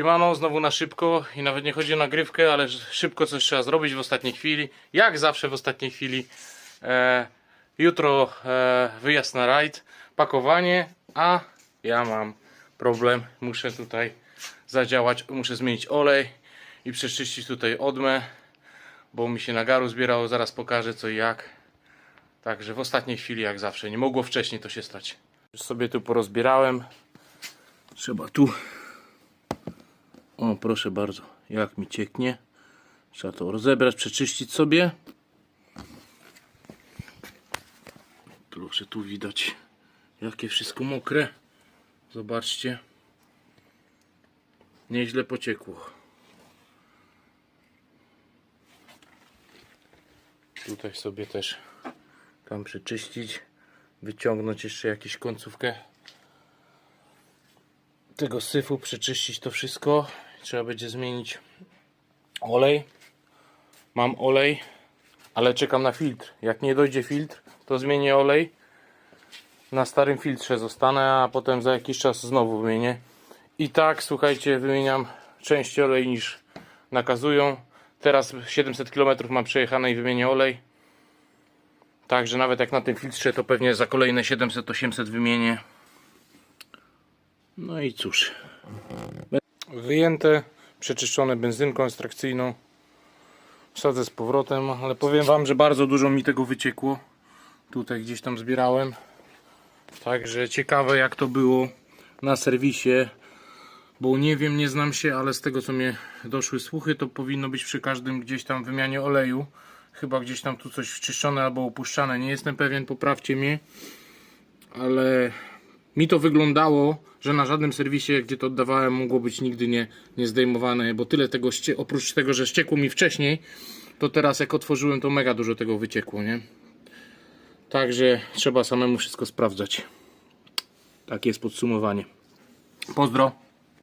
Siemano, znowu na szybko i nawet nie chodzi o nagrywkę, ale szybko coś trzeba zrobić w ostatniej chwili. Jak zawsze w ostatniej chwili. E, jutro e, wyjazd na rajd, pakowanie, a ja mam problem. Muszę tutaj zadziałać, muszę zmienić olej i przeczyścić tutaj odmę, bo mi się nagaru zbierało. Zaraz pokażę co i jak. Także w ostatniej chwili, jak zawsze. Nie mogło wcześniej to się stać. Już sobie tu porozbierałem. Trzeba tu o, proszę bardzo, jak mi cieknie. Trzeba to rozebrać, przeczyścić sobie. Proszę, tu widać, jakie wszystko mokre. Zobaczcie. Nieźle pociekło. Tutaj sobie też tam przeczyścić. Wyciągnąć jeszcze jakąś końcówkę tego syfu, przeczyścić to wszystko. Trzeba będzie zmienić olej. Mam olej, ale czekam na filtr. Jak nie dojdzie filtr, to zmienię olej. Na starym filtrze zostanę, a potem za jakiś czas znowu wymienię. I tak, słuchajcie, wymieniam częściej olej niż nakazują. Teraz 700 km mam przejechane i wymienię olej. Także nawet jak na tym filtrze, to pewnie za kolejne 700-800 wymienię. No i cóż. Wyjęte, przeczyszczone benzynką ekstrakcyjną. Wsadzę z powrotem, ale powiem Wam, że bardzo dużo mi tego wyciekło. Tutaj gdzieś tam zbierałem. Także ciekawe jak to było na serwisie. Bo nie wiem, nie znam się, ale z tego co mnie doszły słuchy, to powinno być przy każdym gdzieś tam wymianie oleju. Chyba gdzieś tam tu coś wczyszczone albo opuszczane. Nie jestem pewien, poprawcie mnie. Ale mi to wyglądało, że na żadnym serwisie, gdzie to oddawałem, mogło być nigdy nie, nie zdejmowane, bo tyle tego, oprócz tego, że ściekło mi wcześniej, to teraz jak otworzyłem, to mega dużo tego wyciekło, nie? Także trzeba samemu wszystko sprawdzać. Takie jest podsumowanie. Pozdro.